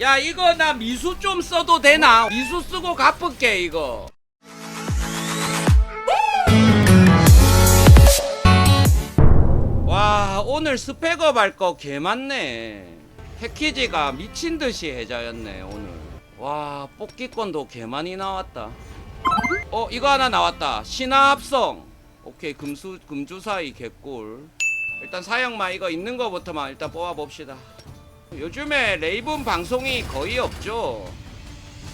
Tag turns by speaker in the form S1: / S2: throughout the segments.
S1: 야 이거 나 미수 좀 써도 되나? 미수 쓰고 갚을게 이거. 와 오늘 스펙업 할 거 개 많네. 패키지가 미친 듯이 해자였네 오늘. 와 뽑기권도 개 많이 나왔다. 어 이거 하나 나왔다. 신화 합성. 오케이 금수 금주사위 개꿀. 일단 사형마 이거 있는 거부터만 일단 뽑아 봅시다. 요즘에 레이븐 방송이 거의 없죠.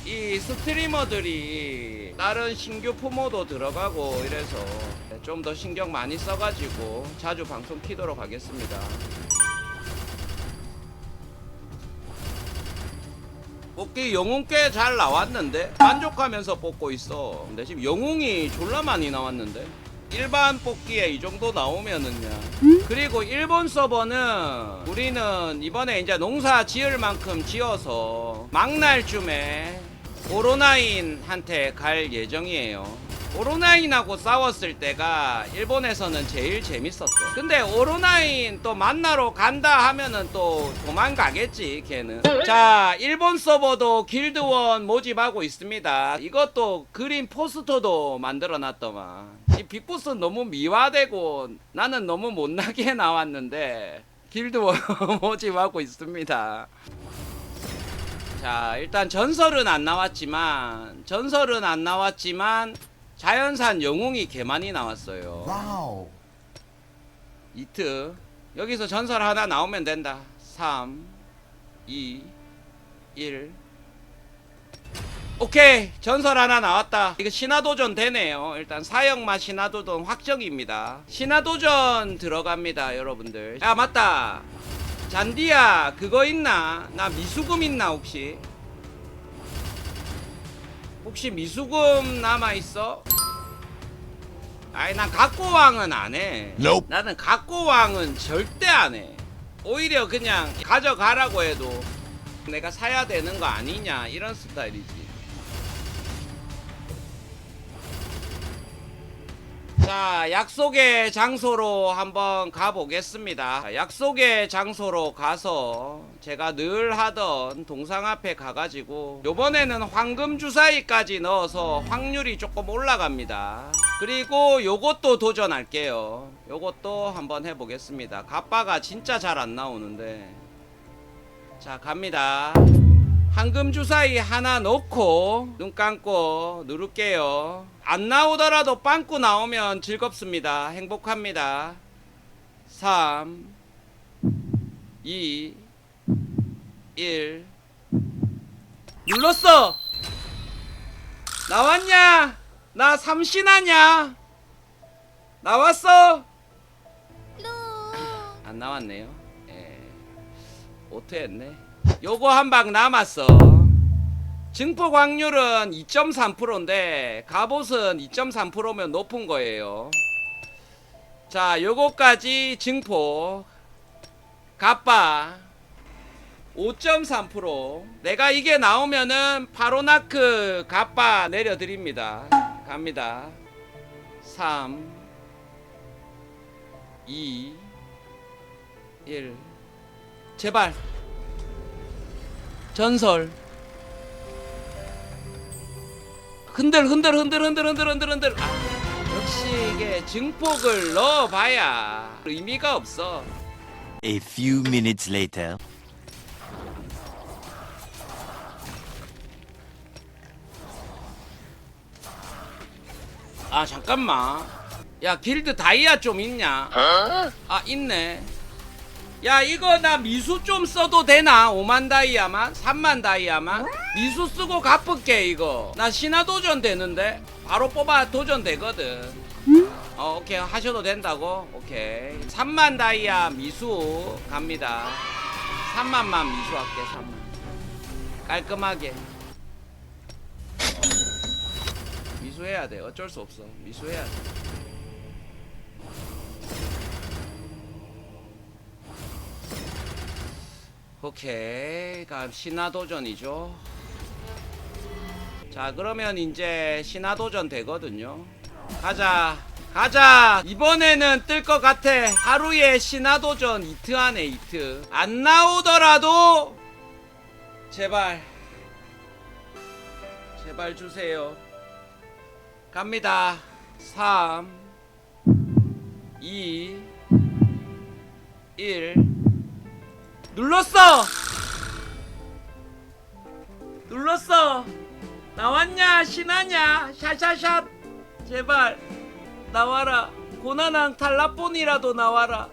S1: 이 스트리머들이 다른 신규 포모도 들어가고 이래서 좀 더 신경 많이 써가지고 자주 방송 키도록 하겠습니다. 뽑기 영웅 꽤 잘 나왔는데 만족하면서 뽑고 있어. 근데 지금 영웅이 졸라 많이 나왔는데 일반 뽑기에 이 정도 나오면은요. 그리고 일본 서버는 우리는 이번에 이제 농사 지을 만큼 지어서 막날쯤에 오로나인한테 갈 예정이에요. 오로나인하고 싸웠을 때가 일본에서는 제일 재밌었어. 근데 오로나인 또 만나러 간다 하면은 또 도망가겠지, 걔는. 자, 일본 서버도 길드원 모집하고 있습니다. 이것도 그린 포스터도 만들어 놨더만. 이 빅보스 너무 미화되고 나는 너무 못나게 나왔는데 길드원 모집하고 있습니다. 자, 일단 전설은 안 나왔지만 전설은 안 나왔지만 자연산 영웅이 개 많이 나왔어요.
S2: 와우.
S1: 이트 여기서 전설 하나 나오면 된다. 3 2 1 오케이 전설 하나 나왔다. 이거 신화도전 되네요. 일단 사형마 신화도전 확정입니다. 신화도전 들어갑니다 여러분들. 야 맞다. 잔디야 그거 있나? 나 미수금 있나 혹시? 혹시 미수금 남아있어? 아니 난 각고왕은 안 해.
S2: Nope.
S1: 나는 각고왕은 절대 안 해. 오히려 그냥 가져가라고 해도 내가 사야 되는 거 아니냐 이런 스타일이지. 자 약속의 장소로 한번 가보겠습니다. 자, 약속의 장소로 가서 제가 늘 하던 동상 앞에 가가지고 요번에는 황금 주사위까지 넣어서 확률이 조금 올라갑니다 그리고 요것도 도전할게요 요것도 한번 해보겠습니다 갑바가 진짜 잘 안 나오는데 자 갑니다 황금 주사위 하나 넣고 눈 감고 누를게요. 안 나오더라도 빵꾸 나오면 즐겁습니다. 행복합니다. 3 2 1 눌렀어. 나왔냐? 나 삼신하냐? 나왔어? 안 나왔네요. 예. 오토했네. 요거 한 방 남았어. 증폭 확률은 2.3%인데 갑옷은 2.3%면 높은 거예요. 자, 요거까지 증폭. 갑바 5.3% 내가 이게 나오면은 파로나크 갑바 내려드립니다. 갑니다. 3 2 1 제발. 전설. 흔들 흔들 흔들 흔들 흔들 흔들 흔들. 아, 역시 이게 증폭을 넣어봐야 의미가 없어.
S3: A few minutes later.
S1: 아 잠깐만. 야 길드 다이아 좀 있냐? 아 있네. 야 이거 나 미수 좀 써도 되나? 5만 다이아만? 3만 다이아만? 미수 쓰고 갚을게 이거. 나 신화 도전 되는데? 바로 뽑아 도전 되거든. 어 오케이. 하셔도 된다고? 오케이. 3만 다이아 미수 갑니다. 3만만 미수 할게 3만. 깔끔하게 미수해야 돼. 어쩔 수 없어. 미수해야 돼. 오케이. 그럼 신화도전이죠. 자 그러면 이제 신화도전 되거든요. 가자. 가자. 이번에는 뜰 것 같아. 하루에 신화도전 이트 하네 이트. 안 나오더라도 제발. 제발 주세요 갑니다. 3 2 1 눌렀어! 눌렀어! 나왔냐? 신하냐? 샤샤샷 제발 나와라. 고난한 탈라폰이라도 나와라